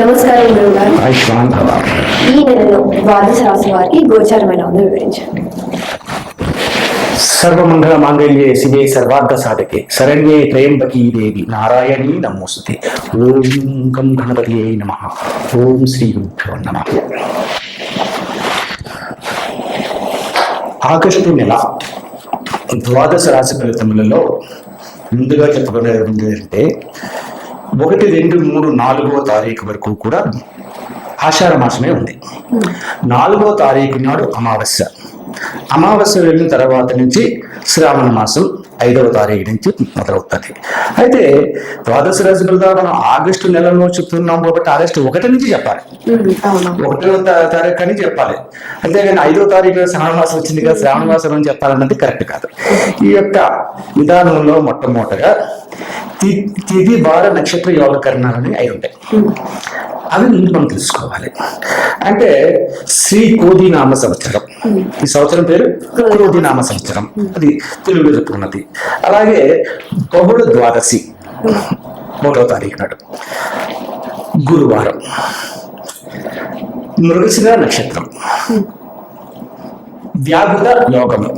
నమస్కారం గురువు గారు. ఆయుష్మాన్ భవ. ఈ నెలలో ద్వాదశ రాశి వారికి గోచారమైన ఉందో వివరించండి. సర్వమంగళ మాంగళ్యే శివే సర్వార్థ సాధకే. శరణ్యే త్రయంబకీ దేవి. నారాయణీ నమోస్తుతే. ఓం గం గణపతి నమ. ఓం శ్రీ గురుభ్యో నమ. ఆగస్టు నెల ద్వాదశ రాశి ఫలితములలో ముందుగా చెప్పబడేది ఏంటంటే ఒకటి రెండు మూడు నాలుగవ తారీఖు వరకు కూడా ఆషాఢ మాసమే ఉంది. నాలుగో తారీఖు నాడు అమావాస్య. అమావాస్య వెళ్ళిన తర్వాత నుంచి శ్రావణ మాసం ఐదవ తారీఖు నుంచి మొదలవుతుంది. అయితే ద్వాదశ రాశి ఫలితాలు మనం ఆగస్టు నెలలో చెప్తున్నాం కాబట్టి ఆగస్టు ఒకటి నుంచి చెప్పాలి. ఒకటో తారీఖు అని చెప్పాలి. అంతేగాని ఐదో తారీఖు శ్రావణ మాసం వచ్చింది కదా శ్రావణ మాసం అని చెప్పాలన్నది కరెక్ట్ కాదు. ఈ యొక్క విధానంలో మొట్టమొదటగా తి- వార నక్షత్ర యోగకరణాలని అయి ఉంటాయి. అవి ముందు మనం తెలుసుకోవాలి. అంటే శ్రీ కోదినామ సంవత్సరం. ఈ సంవత్సరం పేరు కోదినామ సంవత్సరం. అది తెలుగులో చెప్పుకున్నది. అలాగే బహుళ ద్వాదశి మూడవ తారీఖు నాడు. గురువారం. మృగశిర నక్షత్రం. వ్యాఘుత యోగము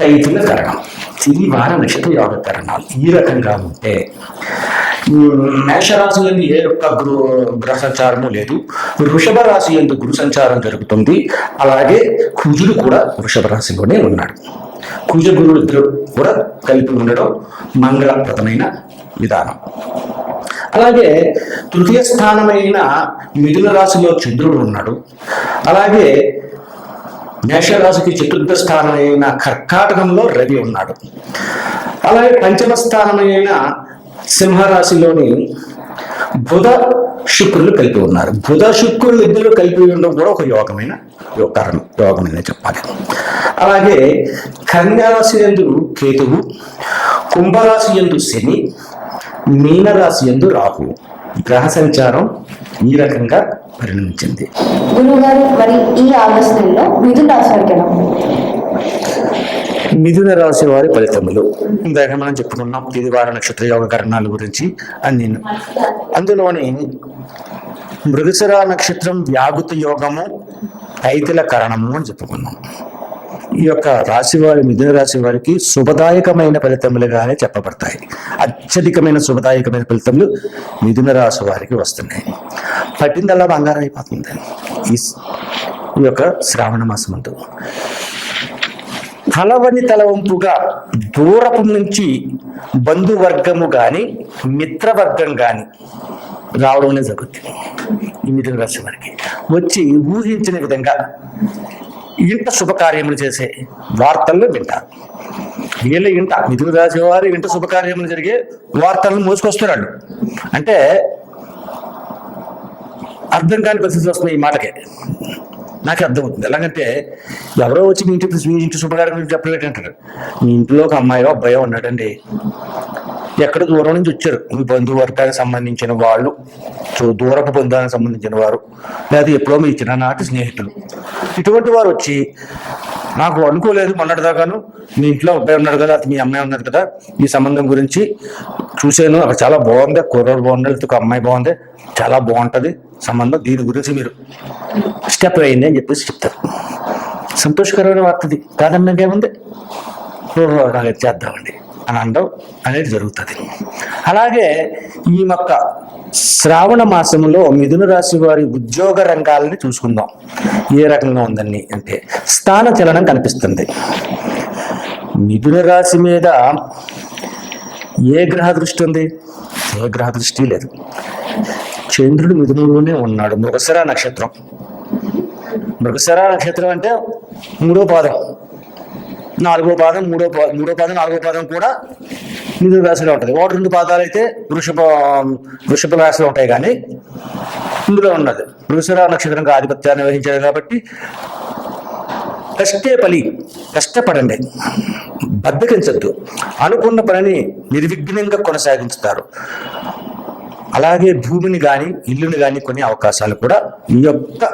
తైతుల కరణం. ఇది వార నక్షత్ర యోగ కరణాలు ఈ రకంగా ఉంటే ఉమ్, ఏ యొక్క గృహ గ్రహ సంచారము లేదు. వృషభ రాశి ఎందు గురు సంచారం జరుగుతుంది. అలాగే కుజుడు కూడా వృషభ రాశిలోనే ఉన్నాడు. కుజ గురుడు ఇద్దరు కూడా కలిపి ఉండడం మంగళప్రదమైన విధానం. అలాగే తృతీయ స్థానమైన మిథున రాశిలో చంద్రుడు ఉన్నాడు. అలాగే మేషరాశికి చతుర్థ స్థానమైన కర్కాటకంలో రవి ఉన్నాడు. అలాగే పంచమ స్థానమైన సింహరాశిలోని బుధ శుక్రులు కలిపి ఉన్నారు. బుధ శుక్రులు ఇద్దరు కలిపి ఉండడం కూడా ఒక యోగమైన యోగ కారణం యోగమైన చెప్పాలి. అలాగే కన్యారాశి ఎందు కేతువు కుంభరాశి ఎందు శని మీనరాశి ఎందు రాహువు గ్రహ సంచారం ఈ రకంగా పరిణమించింది. గురువు గారు మరి ఈ ఆగస్టు నెలలో మిథున రాశి మిథున వారి ఫలితములు. ఇందాక మనం చెప్పుకున్నాం ఇది వార నక్షత్ర యోగ కరణాల గురించి అని అందులోని మృగశిర నక్షత్రం వ్యాగుత యోగము ఐతిల కరణము అని చెప్పుకున్నాం. ఈ యొక్క రాశి వారి మిథున రాశి వారికి శుభదాయకమైన ఫలితములుగానే చెప్పబడతాయి. అత్యధికమైన శుభదాయకమైన ఫలితములు మిథున రాశి వారికి వస్తున్నాయి. పట్టిందల్లా బంగారం అయిపోతుంది. ఈ ఈ యొక్క శ్రావణ మాసం అందు తలవని తలవంపుగా దూరపు నుంచి బంధువర్గము గాని మిత్రవర్గం గాని రావడం జరుగుతుంది. ఈ మిథున రాశి వారికి. వచ్చి ఊహించిన విధంగా ఇంట శుభకార్యములు చేసే వార్తల్లో వింటారు వీళ్ళ ఇంట మిథున రాశి వారి ఇంట శుభకార్యములు జరిగే వార్తలను మోసుకొస్తున్నాడు. అంటే అర్థం కాని పరిస్థితి వస్తుంది ఈ మాటకే నాకు అర్థమవుతుంది. ఎలాగంటే ఎవరో వచ్చి మీ ఇంటి మీ ఇంటి శుభకార్యం గురించి చెప్పలేదు అంటారు మీ ఇంట్లో ఒక అమ్మాయో అబ్బాయో ఉన్నాడండి. ఎక్కడ దూరం నుంచి వచ్చారు? మీ బంధువర్గానికి సంబంధించిన వాళ్ళు సో దూరపు బంధువులకు సంబంధించిన వారు లేదా ఎప్పుడో మీ చిన్ననాటి స్నేహితులు. ఇటువంటి వారు వచ్చి నాకు అనుకోలేదు మొన్నటిదాకాను. మీ ఇంట్లో అబ్బాయి ఉన్నాడు కదా అది మీ అమ్మాయి ఉన్నారు కదా ఈ సంబంధం గురించి చూశాను. అక్కడ చాలా బాగుంది కుర్రోడు బాగుంది ఒక అమ్మాయి బాగుంది. చాలా బాగుంటుంది సంబంధం. దీని గురించి మీరు స్టెప్ అయింది అని చెప్పేసి చెప్తారు. సంతోషకరమైన వార్తది కాదన్నాక ఏముంది చేద్దామండి. అని అనడం అనేది జరుగుతుంది. అలాగే ఈ మొక్క శ్రావణ మాసంలో మిథున రాశి వారి ఉద్యోగ రంగాలని చూసుకుందాం. ఏ రకంగా ఉందని అంటే స్థాన చలనం కనిపిస్తుంది. మిథున రాశి మీద ఏ గ్రహ దృష్టి ఉంది? ఏ గ్రహ దృష్టి లేదు. చంద్రుడు మిథునంలోనే ఉన్నాడు. మృగసరా నక్షత్రం. మృగసరా నక్షత్రం అంటే మూడో పాదం. నాలుగో పాదం మూడో పా మూడో పాదం నాలుగో పాదం కూడా మిథున రాశిలో ఉంటుంది. ఒకటి రెండు పాదాలు అయితే వృషభ వృషభ రాశిలో ఉంటాయి కానీ ఇందులో ఉన్నది. వృషభ నక్షత్రంగా ఆధిపత్యాన్ని వహించారు కాబట్టి కష్టే పలి కష్టపడండి. బద్దకించద్దు. అనుకున్న పనిని నిర్విఘ్నంగా కొనసాగించుతారు. అలాగే భూమిని కానీ ఇల్లుని కానీ కొన్ని అవకాశాలు కూడా ఈ యొక్క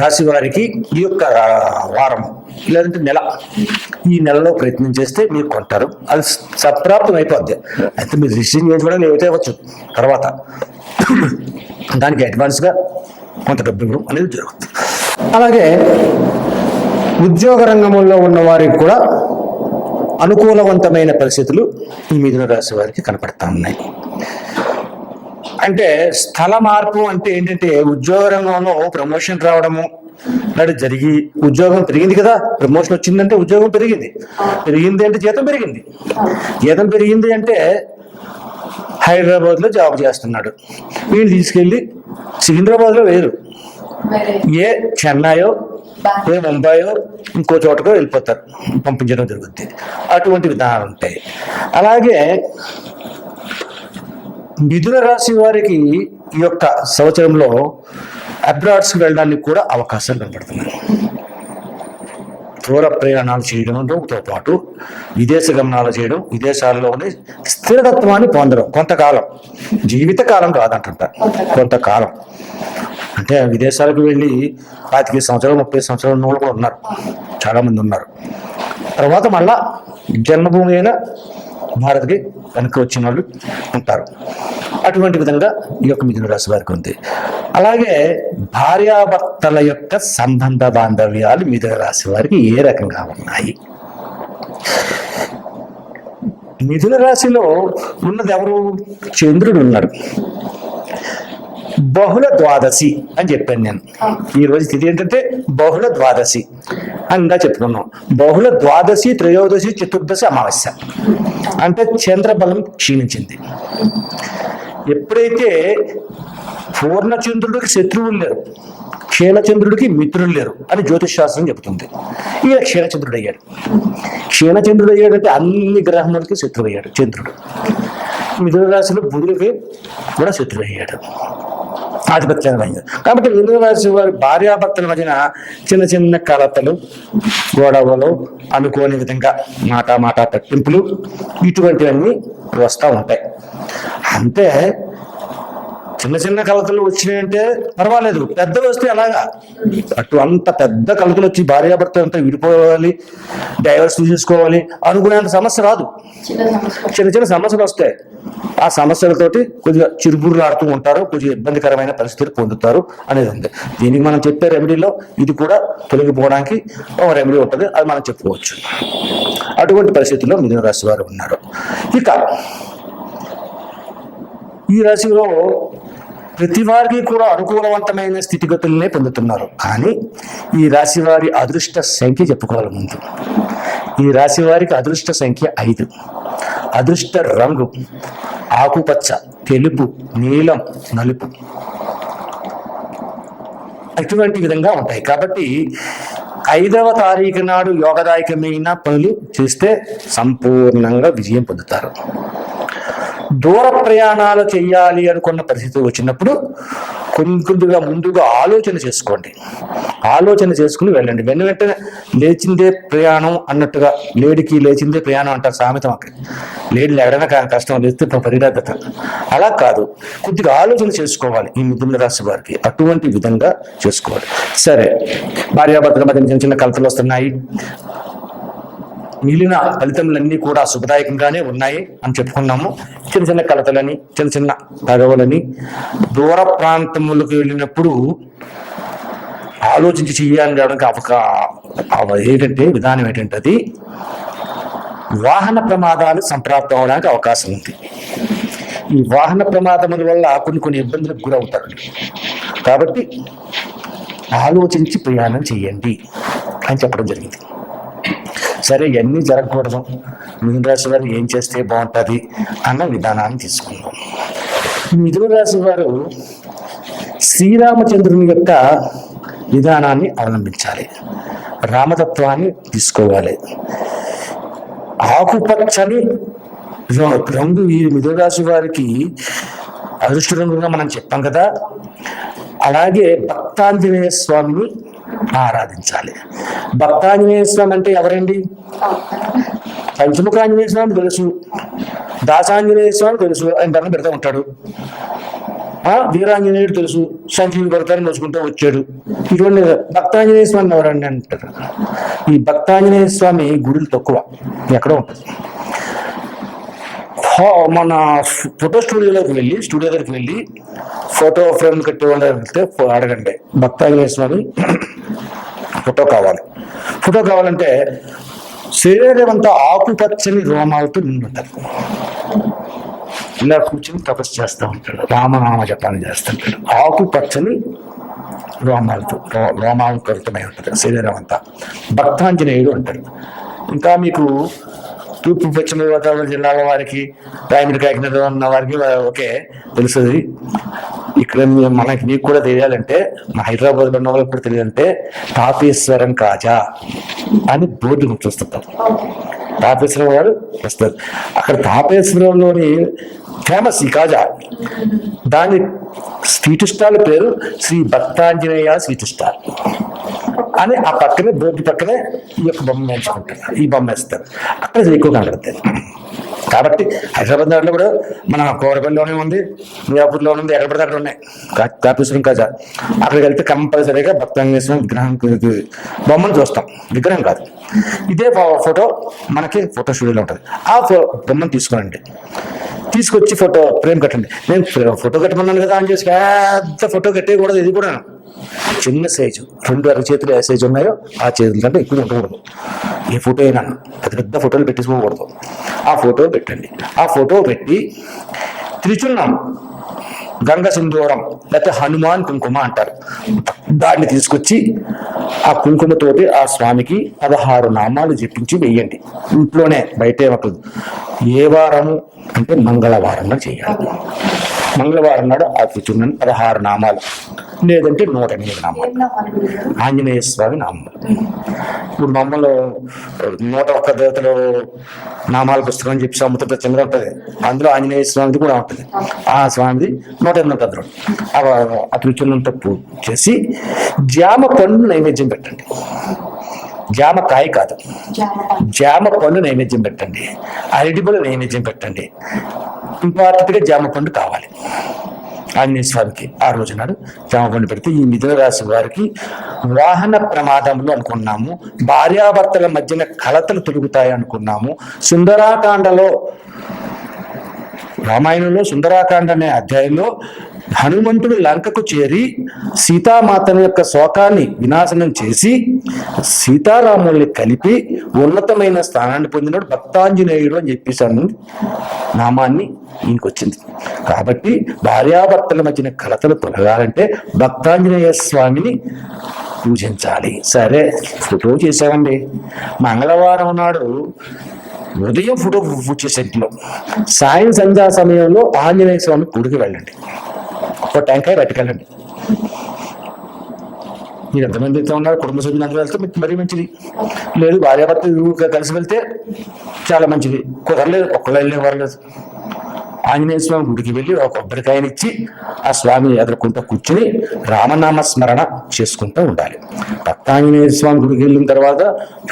రాశి వారికి ఈ యొక్క వారం లేదంటే నెల. ఈ నెలలో ప్రయత్నం చేస్తే మీరు కొంటారు. అది సప్రాప్తం అయిపోద్ది. అయితే మీరు రిజిస్ట్రేషన్ చేసుకోవడం ఏవైతే అవ్వచ్చు. తర్వాత దానికి అడ్వాన్స్గా కొంత డబ్బు ఇవ్వడం అనేది జరుగుతుంది. అలాగే ఉద్యోగ రంగంలో ఉన్న వారికి కూడా అనుకూలవంతమైన పరిస్థితులు ఈ మిథున రాశి వారికి కనపడతా ఉన్నాయి. అంటే స్థల మార్పు అంటే ఏంటంటే ఉద్యోగ రంగంలో ప్రమోషన్ రావడము నాడు జరిగి ఉద్యోగం పెరిగింది కదా ప్రమోషన్ వచ్చిందంటే ఉద్యోగం పెరిగింది. పెరిగింది అంటే జీతం పెరిగింది. జీతం పెరిగింది అంటే హైదరాబాద్లో జాబ్ చేస్తున్నాడు. వీళ్ళు తీసుకెళ్ళి సికింద్రాబాద్లో వేరు. ఏ చెన్నైయో ఏ ముంబైయో ఇంకో చోటకో వెళ్ళిపోతారు. పంపించడం జరుగుద్ది. అటువంటి విధానాలు ఉంటాయి. అలాగే మిథున రాశి వారికి ఈ యొక్క సంవత్సరంలో అబ్రాడ్స్ వెళ్ళడానికి కూడా అవకాశాలు కనబడుతున్నాయి. దూర ప్రయాణాలు చేయడంతో పాటు విదేశ గమనాలు చేయడం విదేశాల్లోనే స్థిరతత్వాన్ని పొందడం. కొంతకాలం జీవితకాలం కాదంటుంట. కొంతకాలం. అంటే విదేశాలకు వెళ్ళి పాతిక సంవత్సరాలు ముప్పై సంవత్సరాల ఉన్న వాళ్ళు కూడా ఉన్నారు. చాలామంది ఉన్నారు. తర్వాత మళ్ళా జన్మభూమి అయిన భారత్కి వెనక్కి వచ్చిన వాళ్ళు ఉంటారు. అటువంటి విధంగా ఈ యొక్క మిథున రాశి వారికి ఉంది. అలాగే భార్యాభర్తల యొక్క సంబంధ బాంధవ్యాలు మిథున రాశి వారికి ఏ రకంగా ఉన్నాయి? మిథున రాశిలో ఉన్నది ఎవరు? చంద్రుడు ఉన్నాడు. బహుళ ద్వాదశి అని చెప్పాను నేను. ఈ రోజు తిథి ఏంటంటే బహుళ ద్వాదశి. అని ఇంకా చెప్పుకున్నాం. బహుళ ద్వాదశి త్రయోదశి చతుర్దశి అమావాస్య. అంటే చంద్రబలం క్షీణించింది. ఎప్పుడైతే పూర్ణచంద్రుడికి శత్రువులు లేరు క్షీణచంద్రుడికి మిత్రులు లేరు అని జ్యోతిష్ శాస్త్రం చెబుతుంది. ఈయన క్షీణచంద్రుడు అయ్యాడు క్షీణచంద్రుడు అయ్యాడంటే అన్ని గ్రహములకి శత్రువు అయ్యాడు చంద్రుడు. మిథున రాశిలో బుధుడికి కూడా శత్రువు అయ్యాడు ఆధిపత్యం అయ్యాడు కాబట్టి మిథున రాశి వారి భార్యాభర్తల మధ్యన చిన్న చిన్న కలతలు గొడవలు అనుకోని విధంగా మాట మాట పట్టింపులు ఇటువంటివన్నీ వస్తూ ఉంటాయి. అంతే చిన్న చిన్న కలతలు వచ్చినాయంటే పర్వాలేదు. పెద్దవి వస్తే అలాగా అటు అంత పెద్ద కలతలు వచ్చి భార్యాభర్త అంతా విడిపోవాలి డైవర్స్ తీసుకోవాలి అనుకునేంత సమస్య రాదు. చిన్న చిన్న సమస్యలు వస్తాయి. ఆ సమస్యలతోటి కొద్దిగా చిరుబుర్లు ఉంటారు కొద్దిగా ఇబ్బందికరమైన పరిస్థితులు పొందుతారు అనేది ఉంది. దీనికి మనం చెప్పే రెమెడీలో ఇది కూడా తొలగిపోవడానికి ఒక రెమెడీ ఉంటుంది అది మనం చెప్పుకోవచ్చు. అటువంటి పరిస్థితుల్లో మిథున రాశి వారు ఉన్నారు. ఇక ఈ రాశిలో ప్రతి వారికి కూడా అనుకూలవంతమైన స్థితిగతులనే పొందుతున్నారు. కానీ ఈ రాశి వారి అదృష్ట సంఖ్య చెప్పుకోవాలి ముందు. ఈ రాశి వారికి అదృష్ట సంఖ్య ఐదు. అదృష్ట రంగు. ఆకుపచ్చ తెలుపు నీలం నలుపు. అటువంటి విధంగా ఉంటాయి. కాబట్టి ఐదవ తారీఖు నాడు యోగదాయకమైన పనులు చేస్తే సంపూర్ణంగా విజయం పొందుతారు. దూర ప్రయాణాలు చేయాలి అనుకున్న పరిస్థితి వచ్చినప్పుడు కొన్ని కొద్దిగా ముందుగా ఆలోచన చేసుకోండి. ఆలోచన చేసుకుని వెళ్ళండి. వెను వెంటనే లేచిందే ప్రయాణం అన్నట్టుగా లేడికి లేచిందే ప్రయాణం అంటారు సామెత మాకు. లేడి లేడన కష్టం లేస్తే పరిణాదత అలా కాదు. కొద్దిగా ఆలోచన చేసుకోవాలి ఈ మిథున రాశి వారికి. అటువంటి విధంగా చేసుకోవాలి. సరే. భార్యాభర్తల మధ్య చిన్న చిన్న కలతలు వస్తున్నాయి. మిగిలిన ఫలితములన్నీ కూడా శుభదాయకంగానే ఉన్నాయి అని చెప్పుకున్నాము. చిన్న చిన్న కలతలని చిన్న చిన్న తగవలని దూర ప్రాంతములకు వెళ్ళినప్పుడు ఆలోచించి చెయ్యాలని రావడానికి అవక అవ- ఏంటంటే విధానం ఏంటంటే అది వాహన ప్రమాదాలు సంప్రాప్తం అవడానికి అవకాశం ఉంది. ఈ వాహన ప్రమాదముల వల్ల కొన్ని కొన్ని ఇబ్బందులకు గురవుతారు. కాబట్టి ఆలోచించి ప్రయాణం చేయండి అని చెప్పడం జరిగింది. సరే ఇవన్నీ జరగకూడదు. మిథున రాశి వారు ఏం చేస్తే బాగుంటుంది అన్న విధానాన్ని తీసుకుందాం. మిథున రాశి వారు శ్రీరామచంద్రుని యొక్క విధానాన్ని అవలంబించాలి. రామతత్వాన్ని తీసుకోవాలి. ఆకుపచ్చని రంగు ఈ మిథునరాశి వారికి అదృష్ట రంగుగా మనం చెప్పాం కదా. అలాగే భక్తాంజనేయ స్వామిని ఆరాధించాలి. భక్తాంజనేయ స్వామి అంటే ఎవరండి? పంచముఖ ఆంజనేయ స్వామి తెలుసు. దాసాంజనేయ స్వామి తెలుసు. ఆయన దండం పెడతా ఉంటాడు. వీరాంజనేయుడు తెలుసు. సంజీవి భర్తని నోచుకుంటూ వచ్చాడు. ఇటువంటి భక్తాంజనేయ స్వామి ఎవరండి అంటారు. ఈ భక్తాంజనేయ స్వామి గుడులు తక్కువ. ఎక్కడో ఉంటుంది. మన ఫోటో స్టూడియోలోకి వెళ్ళి స్టూడియో దగ్గరికి వెళ్ళి ఫోటో ఫ్రేమ్ కట్టే వాళ్ళ వెళ్తే అడగండి భక్తాంజనేయ స్వామి ఫోటో కావాలి. ఫోటో కావాలంటే శరీరం అంతా ఆకుపచ్చని రోమాలతో నిండుంటారు. ఇలా కూర్చొని తపస్సు చేస్తూ ఉంటాడు రామనామ జపాన్ని చేస్తుంటాడు ఆకుపచ్చని రోమాలతో రో- రోమాలకృతమై ఉంటుంది. శరీరం అంతా భక్తాంజనేయుడు అంటారు ఇంకా మీకు తూర్పు పశ్చిమ గోదావరి జిల్లాల వారికి రాయమిడి కాకినాడ ఉన్న వారికి ఓకే తెలుస్తుంది ఇక్కడ మనకి నీకు కూడా తెలియాలంటే మా హైదరాబాద్లో ఉన్న వాళ్ళకి కూడా తెలియాలంటే తాపేశ్వరం కాజా అని బోర్డు గుర్తొస్తుంటాం తాపేశ్వరం వాడు వస్తారు. అక్కడ తాపేశ్వరంలోని ఫేమస్ ఈ కాజా. దాని స్వీట్ స్టాల్ పేరు శ్రీ భక్తాంజనేయ స్వీట్ స్టాల్ అని ఆ పక్కనే బోర్డు పక్కనే ఈ యొక్క బొమ్మ వేసుకుంటారు ఈ బొమ్మ వేస్తారు. అక్కడ ఎక్కువ కనబడతారు కాబట్టి హైదరాబాద్ దాంట్లో కూడా మన కోరపల్లిలోనే ఉంది మియాపూర్లో ఉంది ఎక్కడ పడితే అక్కడ ఉన్నాయి. కా- కాపేశ్వరం కాజా అక్కడికి వెళ్తే కంపల్సరీగా భక్తాంజనేశ్వరం విగ్రహం బొమ్మను చూస్తాం. విగ్రహం కాదు. ఇదే ఫోటో మనకి ఫోటో స్టూడియోలో ఉంటుంది. ఆ ఫో బొమ్మను తీసుకోనండి తీసుకొచ్చి ఫోటో ఫ్రేమ్ కట్టండి. నేను ఫోటో కట్టమన్నాను కదా అని చేసి పెద్ద ఫోటో కట్టేయకూడదు ఇది కూడా. చిన్న సైజు. రెండు అర చేతులు ఏ సైజు ఉన్నాయో ఆ చేతుల కంటే ఎక్కువ ఉండకూడదు. ఏ ఫోటో అయినా పెద్ద పెద్ద ఫోటోలు పెట్టించుకోకూడదు ఆ ఫోటో పెట్టండి. ఆ ఫోటో పెట్టి త్రిచున్నం గంగ సింధూరం లేకపోతే హనుమాన్ కుంకుమ అంటారు. దాన్ని తీసుకొచ్చి ఆ కుంకుమతోటి ఆ స్వామికి పదహారు నామాలు జపించి వెయ్యండి ఇంట్లోనే బయటే ఒకరు ఏ వారము అంటే మంగళవారంలో చేయాలి. మంగళవారం నాడు ఆ త్రిచున్నని పదహారు నామాలు. లేదంటే నూట ఎనిమిది నామాలు. ఆంజనేయ స్వామి నామాలు ఇప్పుడు మమ్మల్ని నూట ఒక్క దేవతలు నామాల పుస్తకం అని చెప్పి సముద్ర చంద్ర ఉంటుంది. అందులో ఆంజనేయ స్వామిది కూడా ఉంటుంది. ఆ స్వామిది నూట ఎనిమిది ఉంటుంది ఆ త్రిచున్నంతో పూజ చేసి జామ పండు నైవేద్యం పెట్టండి. జామకాయ కాదు. జామ పండు నైవేద్యం పెట్టండి. అరటిపళ్ళు నైవేద్యం పెట్టండి. ఇంపార్టెంట్గా జామ పండు కావాలి. ఆంజనేయ స్వామికి ఆ రోజు నాడు జామ పండు పెడితే ఈ మిథున రాశి వారికి వాహన ప్రమాదంలో అనుకున్నాము. భార్యాభర్తల మధ్యన కలతలు తొలుగుతాయి అనుకున్నాము. సుందరాకాండలో రామాయణంలో సుందరాకాండ అనే అధ్యాయంలో హనుమంతుడు లంకకు చేరి సీతామాతను యొక్క శోకాన్ని వినాశనం చేసి సీతారాముల్ని కలిపి ఉన్నతమైన స్థానాన్ని పొందినాడు. భక్తాంజనేయుడు అని చెప్పేసాను నామాన్ని ఈయనకొచ్చింది. కాబట్టి భార్యాభర్తల మధ్యన కలతలు తొలగాలంటే భక్తాంజనేయ స్వామిని పూజించాలి. సరే ఫోటో చేశామండి. మంగళవారం నాడు ఉదయం ఫోటో పూజ చేసే ఇంట్లో సాయం సంధ్యా సమయంలో ఆంజనేయ స్వామి గుడికి వెళ్ళండి. ఒక ట్యాంకాయ పట్టుకెళ్ళండి మీరు ఎంతమంది అయితే ఉన్నారు కుటుంబ సభ్యులు వెళ్తే మీకు మరీ మంచిది. లేదు భార్యాభర్త కలిసి వెళ్తే చాలా మంచిది. కుదరలేదు ఒక్కళ్ళు వెళ్ళే లేదు ఆంజనేయ స్వామి గుడికి వెళ్ళి ఒక కొబ్బరికాయనిచ్చి ఆ స్వామిని ఎదుర్కొంటూ కూర్చుని రామనామ స్మరణ చేసుకుంటూ ఉండాలి. భక్తాంజనేయ స్వామి గుడికి వెళ్ళిన తర్వాత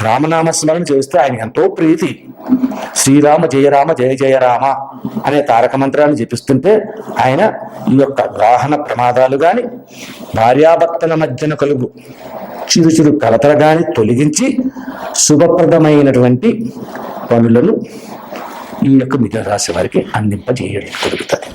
రామనామ స్మరణ చేస్తే ఆయన ఎంతో ప్రీతి. శ్రీరామ జయ రామ జయ జయ రామ అనే తారక మంత్రాన్ని జపిస్తుంటే ఆయన ఈ యొక్క వాహన ప్రమాదాలు గాని భార్యాభర్తల మధ్యన కలుగు చిరు చిరు కలతలు గాని తొలగించి శుభప్రదమైనటువంటి పనులను ఈ యొక్క మిథున రాశి వారికి అందింపజేయడం జరుగుతుంది